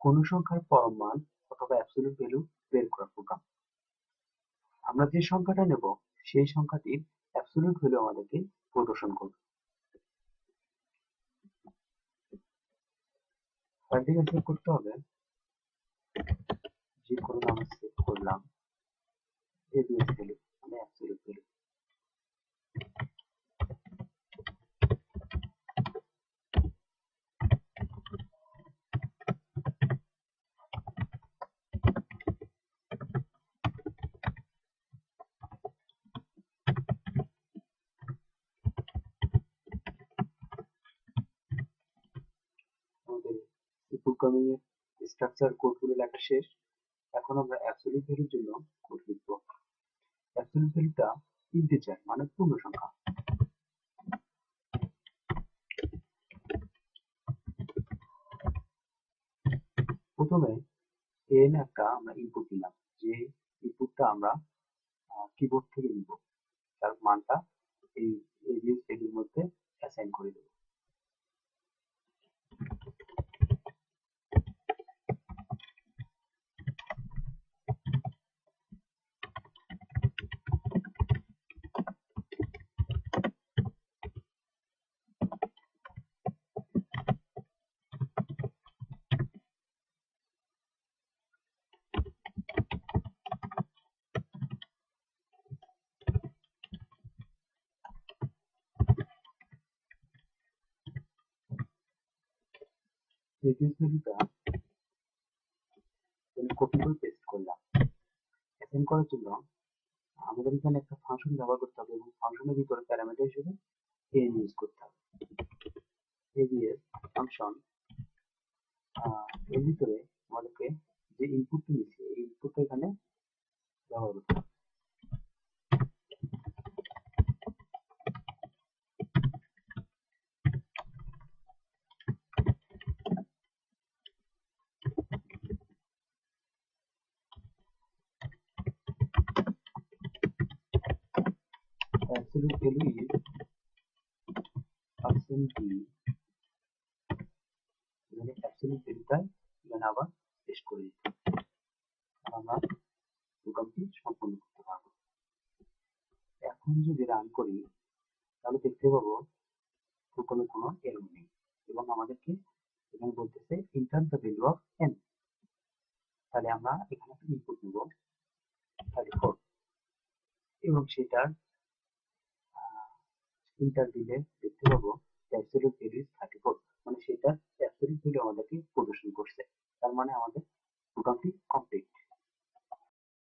কোন সংখ্যার পরম মান অথবা অ্যাবসলিউট ভ্যালু বের করার প্রোগ্রাম। আমরা যে সংখ্যাটা নেব, সেই সংখ্যাটির অ্যাবসলিউট ভ্যালু আমাদেরকে প্রদর্শন করবে। ফাইলটিকে সেভ করতে হবে। যে কোনো নামে সেভ করলাম এবিএস ভ্যালু মানে অ্যাবসলিউট ভ্যালু আমাদের প্রোগ্রামিং এর স্ট্রাকচার কোডগুলো লেখা শেষ। এখন আমরা অ্যাবসলিউট ভ্যালুর জন্য কোড লিখব। অ্যাবসলিউট ভ্যালুটা ইন্টিজার মানে পূর্ণ সংখ্যা প্রথমে এন একটা আমরা ইনপুট দিলাম যে ইনপুটটা আমরা কিবোর্ড থেকে নিব। তার মানটা এই ভ্যালুর মধ্যে অ্যাসাইন করে দেব। করার জন্য আমাদের এখানে একটা ফাংশন ব্যবহার করতে হবে এবং ফাংশনের ভিতরে প্যারামিটার হিসেবে ইউজ করতে হবে এবিএস ফাংশন এর ভিতরে আমাদেরকে যে ইনপুটটি নিচ্ছি এই ইনপুটটা এখানে ব্যবহার করতে হবে absolute value is এখানে আবার করে দিতে আমরা প্রোগ্রামটি করতে এখন যদি রান করি, তাহলে দেখতে পাবো কোনো এরর নেই এবং আমাদেরকে এখানে বলতেছে enter the value of n তাহলে আমরা এখানে ইনপুট নেব 34 এবং সেটার ইন্টার দিলে দেখতে পাবো অ্যাবসলিউট ভ্যালু ইজ 34 মানে সেটা অ্যাবসলিউট ভ্যালু আমাদেরকে প্রদর্শন করছে। তার মানে আমাদের প্রোগ্রামটি